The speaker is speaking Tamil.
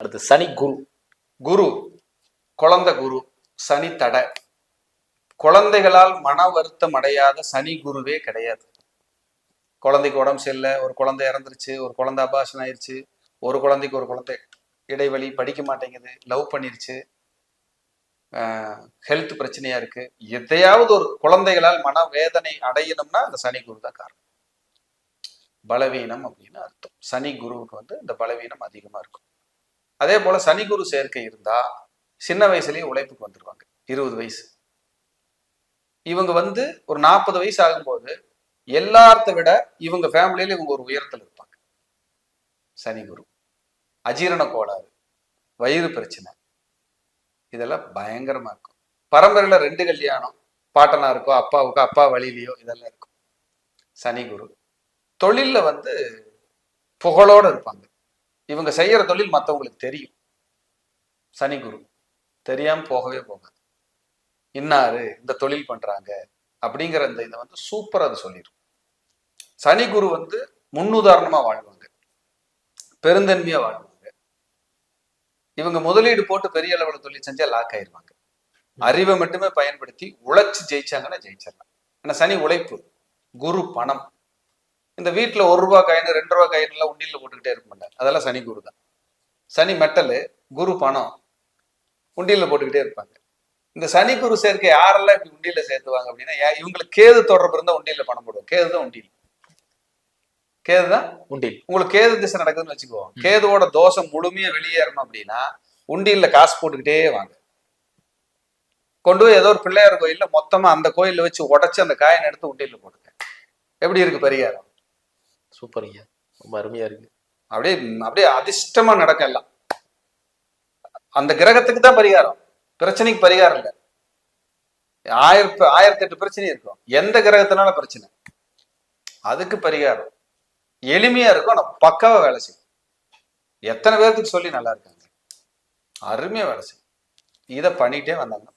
அடுத்து சனி குரு. குரு குழந்தை குரு சனி தடை. குழந்தைகளால் மன வருத்தம் அடையாத சனி குருவே கிடையாது. குழந்தைக்கு உடம்பு சரியில்லை ஒரு குழந்தை இறந்துருச்சு ஒரு குழந்தை அபாஷன் ஆயிருச்சு ஒரு குழந்தைக்கு ஒரு குழந்தை இடைவெளி படிக்க மாட்டேங்குது லவ் பண்ணிருச்சு ஹெல்த் பிரச்சனையா இருக்கு. எதையாவது ஒரு குழந்தைகளால் மன வேதனை அடையணும்னா அந்த சனி குரு தான் காரணம். பலவீனம் அப்படின்னு அர்த்தம். சனி குருவுக்கு வந்து இந்த பலவீனம் அதிகமா இருக்கும். அதே போல சனி குரு சேர்க்கை இருந்தா சின்ன வயசுலயே உழைப்புக்கு வந்துருவாங்க. இருபது வயசு. இவங்க வந்து ஒரு நாற்பது வயசு ஆகும்போது எல்லாத்த விட இவங்க ஃபேமிலியில இவங்க ஒரு உயரத்துல இருப்பாங்க. சனி குரு. அஜீரண கோளாறு. வயிறு பிரச்சனை. இதெல்லாம் பயங்கரமா இருக்கும். பரம்பரையில ரெண்டு கல்யாணம். பாட்டனா இருக்கோ அப்பாவுக்கோ அப்பா வழியிலையோ இதெல்லாம் இருக்கும். சனி குரு. தொழில்ல வந்து புகழோட இருப்பாங்க. இவங்க செய்யற தொழில் மற்றவங்களுக்கு தெரியும். சனி குரு. தெரியாம போகவே போகாது. இன்னாரு இந்த தொழில் பண்றாங்க அப்படிங்கிற இந்த இதை வந்து சூப்பரா அது சொல்லிடும் சனி குரு வந்து முன்னுதாரணமா வாழ்வாங்க. பெருந்தன்மையா வாழ்வாங்க. இவங்க முதலீடு போட்டு பெரிய அளவுல தொழில் செஞ்சா லாக் ஆயிருவாங்க. அறிவை மட்டுமே பயன்படுத்தி உழைச்சு ஜெயிச்சாங்கன்னா ஜெயிச்சிடலாம். ஏன்னா சனி உழைப்பு. குரு பணம். இந்த வீட்டுல ஒரு ரூபாய் காயின் ரெண்டு ரூபாய் காயின் எல்லாம் உண்டியல்ல போட்டுக்கிட்டே இருக்க மாட்டாங்க அதெல்லாம் சனி குரு தான். சனி மெட்டலு குரு பணம் உண்டியல்ல போட்டுக்கிட்டே இருப்பாங்க. இந்த சனி குரு சேர்க்கை யாரெல்லாம் இப்படி உண்டியல்ல சேர்த்துவாங்க அப்படின்னா இவங்களுக்கு கேது தொடர்பு இருந்தா உண்டியல்ல பணம் போடுவோம் கேது தான் உண்டியல். கேது தான்? உண்டில் உங்களுக்கு கேது திசை நடக்குதுன்னு வச்சுக்குவோம் கேதுவோட தோஷம் முழுமையா வெளியேறணும் அப்படின்னா உண்டியல்ல காசு போட்டுக்கிட்டே வாங்க. கொண்டு போய் ஏதோ ஒரு பிள்ளையார் கோயில்ல மொத்தமா அந்த கோயில்ல வச்சு உடைச்சு அந்த காயினை எடுத்து உண்டியல்ல போட்டுங்க எப்படி இருக்கு பரிகாரம்? சூப்பர் ரொம்ப அருமையா இருக்கு. அப்படியே அப்படியே அதிர்ஷ்டமா நடக்கும் எல்லாம். அந்த கிரகத்துக்கு தான் பரிகாரம். பிரச்சனைக்கு பரிகாரம் இல்லை. ஆயிரத்து ஆயிரத்தி எட்டு பிரச்சனை இருக்கும். எந்த கிரகத்தினால பிரச்சனை. அதுக்கு பரிகாரம். எளிமையா இருக்கும். ஆனா பக்காவா வேலை செய்யும். எத்தனை பேர்த்துக்கு சொல்லி நல்லா இருக்காங்க? அருமையா வேலை செய்யும். இதை பண்ணிட்டே வந்தாங்க.